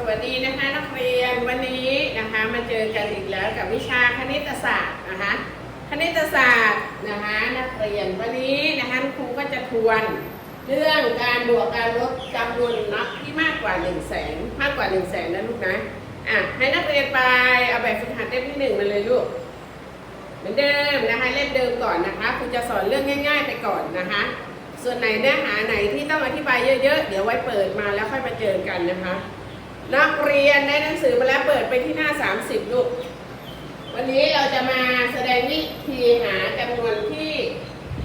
สวัสดีนะคะนักเรียนวันนี้นะคะมาเจอกันอีกแล้วกับวิชาคณิตศาสตร์นะคะคณิตศาสตร์นะคะนักเรียนวันนี้นะคะครูก็จะทวนเรื่องการบวกการลบจำนวนนับที่มากกว่า1นึ่งแสนมากกว่า1นึ่งแสนนะลูกนะอะให้นักเรียนไปเอาแบบฝึกหัดเล่มที่หนึ่งมาเลยลูกเหมือนเดิมนะคะเล่มเดิมก่อนนะคะครูจะสอนเรื่องง่าย ๆ ไปก่อนนะคะส่วนไหนเนื้อหาไหนที่ต้องอธิบายเยอะๆ เดี๋ยวไว้เปิดมาแล้วค่อยมาเจอกันนะคะ นักเรียนได้หนังสือมาแล้วเปิดไปที่หน้า 30 ลูก วันนี้เราจะมาแสดงวิธีหาจำนวนที่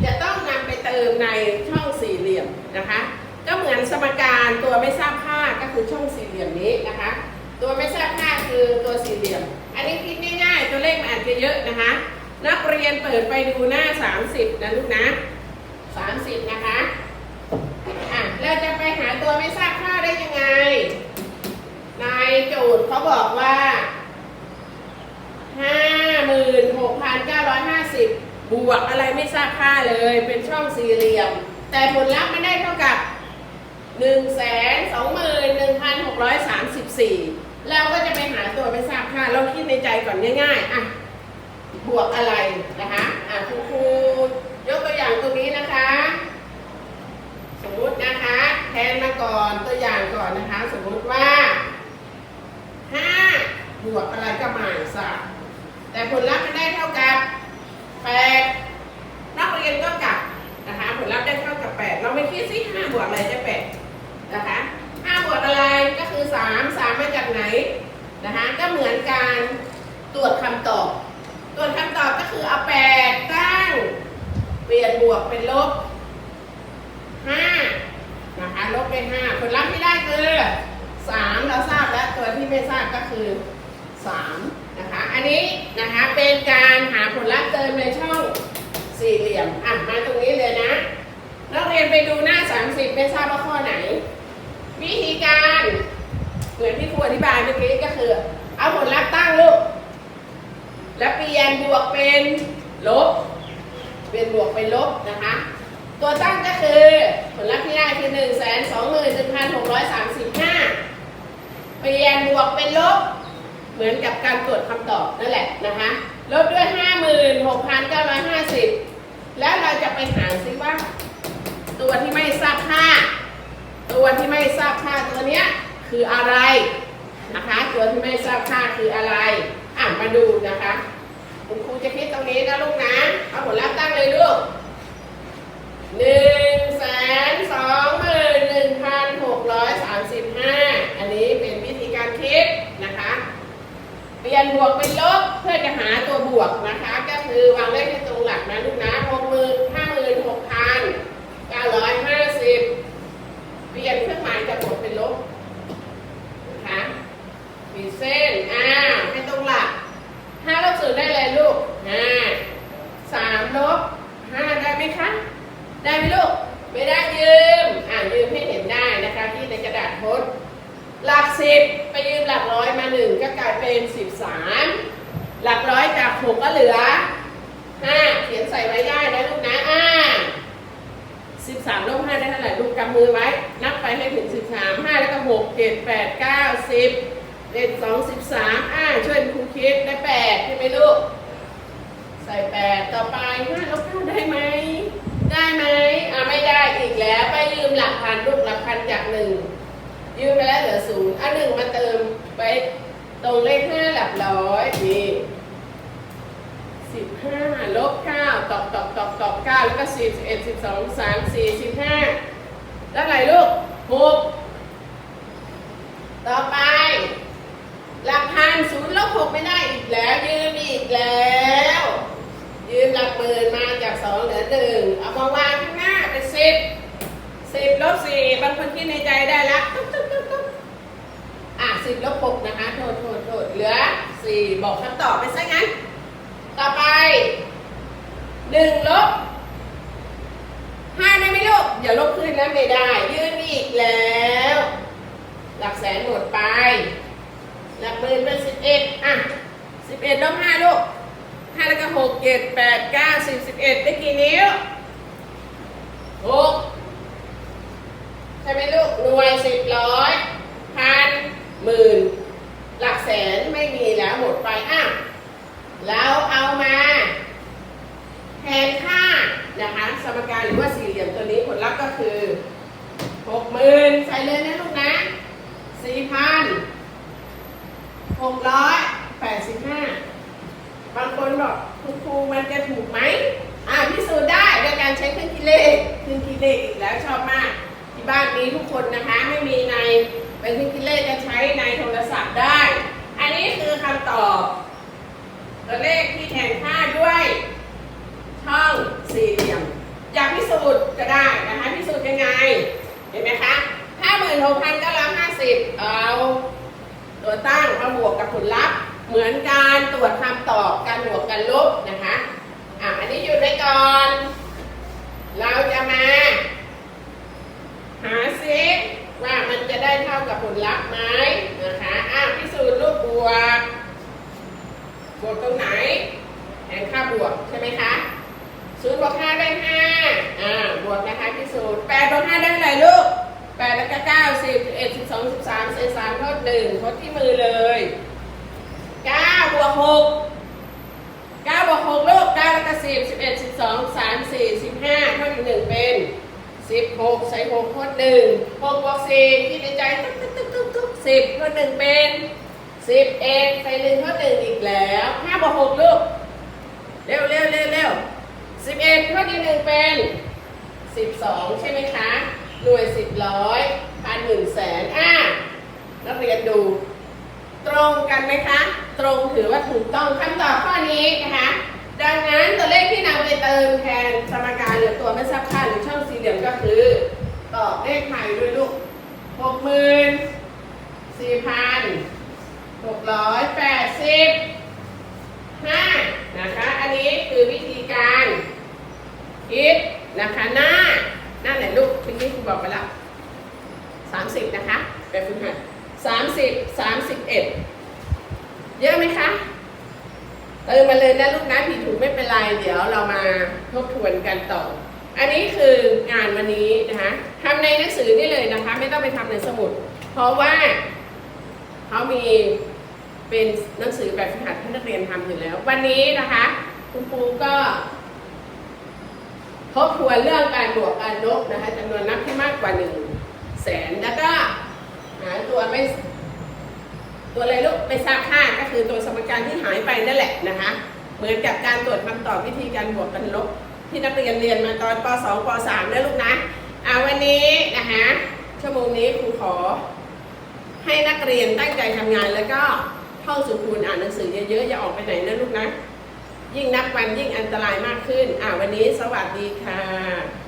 จะต้องนำไปเติมในช่องสี่เหลี่ยมนะคะ ก็เหมือนสมการตัวไม่ทราบค่าก็คือช่องสี่เหลี่ยมนี้นะคะ ตัวไม่ทราบค่าคือตัวสี่เหลี่ยม อันนี้คิดง่ายๆ ตัวเลขมันอาจจะเยอะนะคะ นักเรียนเปิดไปดูหน้า 30 นะลูกนะ30 นะคะอะเราจะไปหาตัวไม่ทราบค่าได้ยังไง ในโจทย์เขาบอกว่า56,950บวกอะไรไม่ทราบค่าเลย เป็นช่องสี่เหลี่ยม แต่ผลลัพธ์ไม่ได้เท่ากับ121,634เราก็จะไปหาตัวไม่ทราบค่า เราคิดในใจก่อนง่ายๆอะบวกอะไรนะคะอะคุณครูยกตัวอย่างตรงนี้นะคะ สมมุตินะคะ แทนมาก่อนตัวอย่างก่อนนะคะ สมมุติว่า ห้าบวกอะไรก็หมายสักแต่ผลลัพธ์มันได้เท่ากับแปดนักเรียนก็กลับนะคะผลลัพธ์ได้เท่ากับแปดเราไม่คิดสิห้าบวกอะไรจะแปดนะคะห้าบวกอะไรก็คือสามสามมาจากไหนนะคะก็เหมือนการตรวจคำตอบตรวจคำตอบก็คือเอาแปดตั้งเปลี่ยนบวกเป็นลบห้านะคะลบไปห้าผลลัพธ์ที่ได้คือ สามเราทราบแล้วตัวที่ไม่ทราบก็คือสามนะคะ อันนี้นะคะเป็นการหาผลลัพธ์เติมในช่องสี่เหลี่ยมอะมาตรงนี้เลยนะนักเรียนไปดูหน้า 30 ไม่ทราบว่าข้อไหน วิธีการเหมือนที่ครูอธิบายเมื่อกี้ก็คือ เอาผลลัพธ์ตั้งลูกแล้วเปลี่ยนบวกเป็นลบ เปลี่ยนบวกเป็นลบนะคะ ตัวตั้งก็คือผลลัพธ์ที่ได้คือ1 2 1 6 3 5 เปลี่ยนบวกเป็นลบ เหมือนกับการตรวจคำตอบนั่นแหละนะคะลบด้วย 56,950 แล้วเราจะไปหาซิว่า ตัวที่ไม่ทราบค่า ตัวที่ไม่ทราบค่าตัวเนี้ยคืออะไรนะคะ ตัวที่ไม่ทราบค่าคืออะไรอ่านมาดูนะคะ คุณครูจะคิดตรงนี้นะลูกนะ เอาผลลัพธ์ตั้งเลยลูกหนึ่งแสนสองหมื่นหนึ่งพันหกร้อยสามสิบห้าอันนี้เป็นวิธีการคิดนะคะ เปลี่ยนบวกเป็นลบเพื่อจะหาตัวบวกนะคะ ก็คือวางเลขให้ตรงหลักนะลูกนะลงมือห้าหมื่นหกพันเก้าร้อยห้าสิบเปลี่ยนเครื่องหมายจากบวกเป็นลบนะคะมีเส้นอ่าให้ตรงหลัก ห้าลบศูนย์ได้เลยลูกห้าสามลบห้าได้ไหมคะ ได้ไหมลูก ไม่ได้ยืม อ่ายืมให้เห็นได้นะคะที่ในกระดาษโพสต์หลักสิบไปยืมหลักร้อยมาหนึ่งก็กลาย เป็นสิบสามหลักร้อยจากหกก็เหลือห้าเขียนใส่ไว้ได้นะลูกนะอ่าสิบสามลบห้าได้เท่าไหร่ลูกกำมือไว้ นับไปให้ถึงสิบสามห้าแล้วก็หกเจ็ดแปดเก้าสิบเด็ดสองสิบสามอ่า ช่วยครูคิดได้แปดใช่ไหมลูก ใส่แปดต่อไปห้าลบเก้าได้ไหม ได้ไหมอ่าไม่ได้อีกแล้ว ไปยืมหลักพันลูกหลักพันจากหนึ่งยืมไปแล้วเหลือศูนย์อะหนึ่งมาเติมไป ตรงเลขห้าหลักร้อยนี่สิบห้าลบเก้าตอกตอกตอกตอกเก้าแล้วก็สิบเอ็ดสิบสองสามสี่สิบห้าแล้วไรลูกหกต่อไป หลักพันศูนย์ลบหกไม่ได้อีกแล้วยืมอีกแล้ว ยืมหลักหมื่นมาจากสองเหลือหนึ่งเอามาวางข้างหน้าเป็นสิบสิบลบสี่บางคนคิดในใจได้ละตุ๊บตุ๊บตุ๊บตุ๊บอะ สิบลบหกนะคะโทษโทษโทษเหลือสี่บอกคำตอบไปซะงั้น ต่อไปหนึ่งลบห้าได้ไหมลูกอย่าลบขึ้นแล้วไม่ได้ ยืมอีกแล้ว หลักแสนหมดไป หลักหมื่นเป็นสิบเอ็ดอะสิบเอ็ดลบห้าลูกห้าแล้วก็หกเจ็ดแปดเก้าสิบสิบเอ็ดได้กี่นิ้วหกใช่ไหมลูกหน่วยสิบร้อยพัน หมื่นหลักแสนไม่มีแล้วหมดไปอะแล้วเอามาแทนค่านะคะสมการหรือว่าสี่เหลี่ยมตัวนี้ผลลัพธ์ก็คือหกหมื่นใส่เลยนะลูกนะสี่พันหกร้อยแปดสิบห้าบางคนบอกคุณครูมันจะถูกไหมอ่าพิสูจน์ได้ด้วยการใช้เครื่องคิดเลขเครื่องคิดเลขอีกแล้วชอบมาก ที่บ้านมีทุกคนนะคะไม่มีใน เป็นเครื่คิดเลขจะใช้ในโทรศัพท์ได้ อันนี้คือคำตอบ ตัวเลขที่แทนค่าด้วยช่องสี่เหลี่ยม อยากพิสูจน์ก็ได้นะคะพิสูจน์ยังไง เห็นไหมคะห้าหมื่นหกพันเก้าร้อยห้าสิบเอาตัวตั้งมาบวกกับผลลัพธ์ เหมือนการตรวจคำตอบการบวกกันลบนะคะอะอันนี้หยุดไว้ก่อน เราจะมา หาซิว่ามันจะได้เท่ากับผลลัพธ์ไหมนะคะอะพิสูจน์รูปบวก บวกตรงไหนแทนค่าบวกใช่ไหมคะศูนย์บวก ห้าได้ห้าอ่า บวกนะคะพิสูจน์แปดบวกห้าได้เท่าไหร่ลูกแปดแล้วก็เก้าสิบสิบเอ็ดสิบสองสิบสามเศษสามทดหนึ่งทดที่มือเลยเก้าบวกหกเก้าบวกหกลูกเก้าแล้วก็สิบสิบเอ็ดสิบสองสามสี่สิบห้าทดอีกหนึ่งเป็นสิบหกใส่หกทดหนึ่งหกบวกสี่คิดในใจตุ๊กตุ๊กตุ๊กตุ๊กตุ๊กสิบทดหนึ่งเป็นสิบเอ็ดใส่หนึ่งท่าหนึ่งอีกแล้วห้าบวกหกลูกเร็วเร็วเร็วเร็ว สิบเอ็ดเท่าที่หนึ่งเป็นสิบสองใช่ไหมคะ หน่วยสิบร้อยพันหมื่นแสนอะนักเรียนดู ตรงกันไหมคะ ตรงถือว่าถูกต้องคำตอบข้อนี้นะคะ ดังนั้นตัวเลขที่นำไปเติมแทนสมการหรือตัวไม่ทราบค่าหรือช่องสี่เหลี่ยมก็คือ ตอบเลขไทยด้วยลูกหกหมื่นสี่พัน หกร้อยแปดสิบห้านะคะ อันนี้คือวิธีการคิดนะคะหน้านั่นแหละลูกเมื่อกี้คุณ บอกไปแล้วสามสิบนะคะแบบฝึกหัดสามสิบสามสิบเอ็ดเยอะไหมคะเติมมาเลยนะลูกนะผิดถูกไม่เป็นไร เดี๋ยวเรามาทบทวนกันต่อ อันนี้คืองานวันนี้นะคะทำในหนังสือได้เลยนะคะ ไม่ต้องไปทำในสมุด เพราะว่าเขามีเป็นหนังสือแบบฝึกหัดให้นักเรียนทำอยู่แล้ว วันนี้นะคะ คุณครูก็ ทบทวนเรื่องการบวกการลบนะคะจำนวนนับที่มากกว่าหนึ่งแสนแล้วก็หาตัวไม่ตัวอะไรลูกไม่ทราบค่าก็คือตัวสมการที่หายไปนั่นแหละนะคะเหมือนกับการตรวจคำตอบวิธีการบวกกันลบ ที่นักเรียนเรียนมาตอนป .2 ป .3 นะลูกนะอาวันนี้นะคะชั่วโมงนี้ครูขอ ให้นักเรียนตั้งใจทำงานแล้วก็ท่องสุคูณอ่านหนังสือเยอะๆอย่าออกไปไหนนะลูกนะ ยิ่งนับวันยิ่งอันตรายมากขึ้นอ่าวันนี้สวัสดีค่ะ